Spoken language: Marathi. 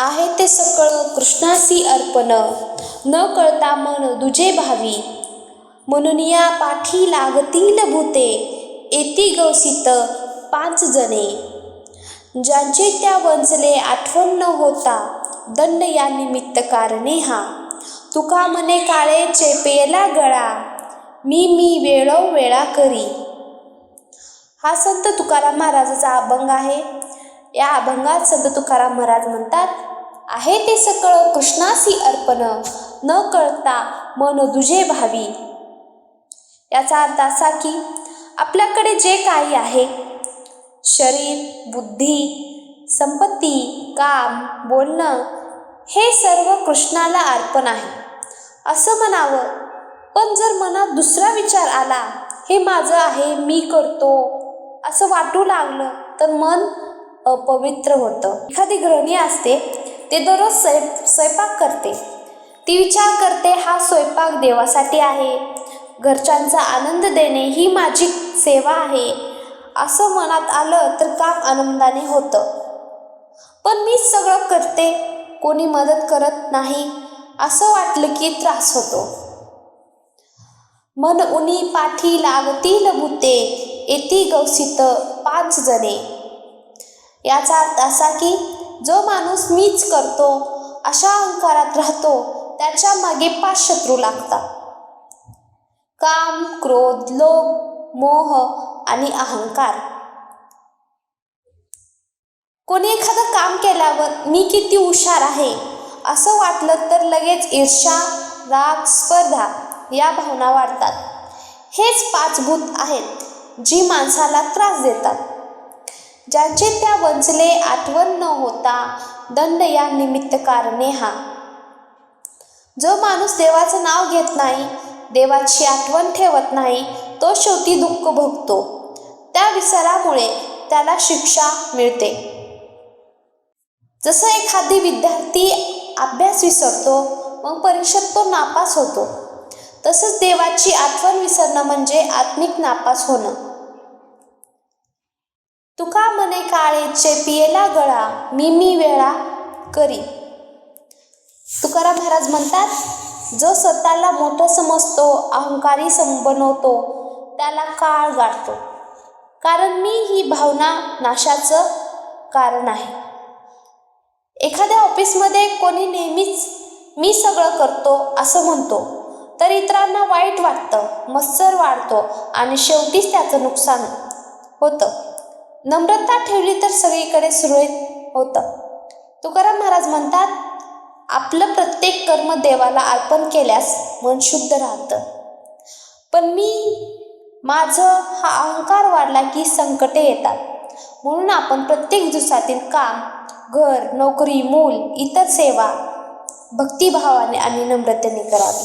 आहे ते सकळ कृष्णासी अर्पण. न कळता मन दुजे भावी. म्हणून या पाठी लागतील भूते. येती गवसित पाच जणे. ज्यांचे त्या वंचले आठवण न होता दंड या निमित्त कारणे हा. तुका मने काळे चेपेला गळा. मी मी वेळोवेळा करी. हा संत तुकाराम महाराजाचा अभंग आहे. या अभंगात संत तुकाराम महाराज म्हणतात आहे ते सकळ कृष्णासी अर्पण. न कळता मन दुजे भावी. याचा अर्थ असा की आपल्याकडे जे काही आहे शरीर बुद्धी संपत्ती काम बोलणं हे सर्व कृष्णाला अर्पण आहे. असं म्हणावं पण जर मनात दुसरा विचार आला हे माझं आहे मी करतो असं वाटू लागलं तर मन अपवित्र होतं. एखादी गृहिणी असते ते दररोज स्वय स्वयंपाक करते. ती विचार करते हा स्वयंपाक देवासाठी आहे. घरच्यांचा आनंद देणे ही माझी सेवा आहे. असं मनात आलं तर काम आनंदाने होतं. पण मी सगळं करते. कोणी मदत करत नाही. असं वाटलं की त्रास होतो. मन उनी पाठी लागतील भूते. येती गवसित पाच जणे. याचा अर्थ असा की जो माणूस मीच करतो अशा अहंकारात राहतो त्याच्यामागे पाच शत्रू लागतात. काम क्रोध लोभ मोह आणि अहंकार. कोणी एखादं काम केल्यावर मी किती हुशार आहे असं वाटलं तर लगेच ईर्षा राग स्पर्धा या भावना वाढतात. हेच पाच भूत आहेत जी माणसाला त्रास देतात. ज्यांचे त्या वंचले आठवण न होता दंड या निमित्त कारणे हा. जो माणूस देवाचं नाव घेत नाही देवाची आठवण ठेवत नाही तो शेवटी दुःख भोगतो. त्या विसरामुळे त्याला शिक्षा मिळते. जसं एखादी विद्यार्थी अभ्यास विसरतो मग परीक्षेत तो नापास होतो. तसंच देवाची आठवण विसरणं म्हणजे आत्मिक नापास होणं. तुका मने काळेचे पियेला गळा मी मी वेळा करी. तुकाराम महाराज म्हणतात जो स्वतःला मोठं समजतो अहंकारी सम बनवतो त्याला काळ गाठतो कारण मी ही भावना नाशाचं कारण आहे. एखाद्या ऑफिसमध्ये कोणी नेहमीच मी सगळं करतो असं म्हणतो तर इतरांना वाईट वाटतं मत्सर वाढतो आणि शेवटीच त्याचं नुकसान होतं. नम्रता ठेवली तर सगळीकडे सुरळीत होतं. तुकाराम महाराज म्हणतात आपलं प्रत्येक कर्म देवाला अर्पण केल्यास मन शुद्ध राहतं. पण मी माझं हा अहंकार वाढला की संकटे येतात. म्हणून आपण प्रत्येक दिवसातील काम घर नोकरी मूल इतर सेवा भक्तिभावाने आणि नम्रतेने करावी.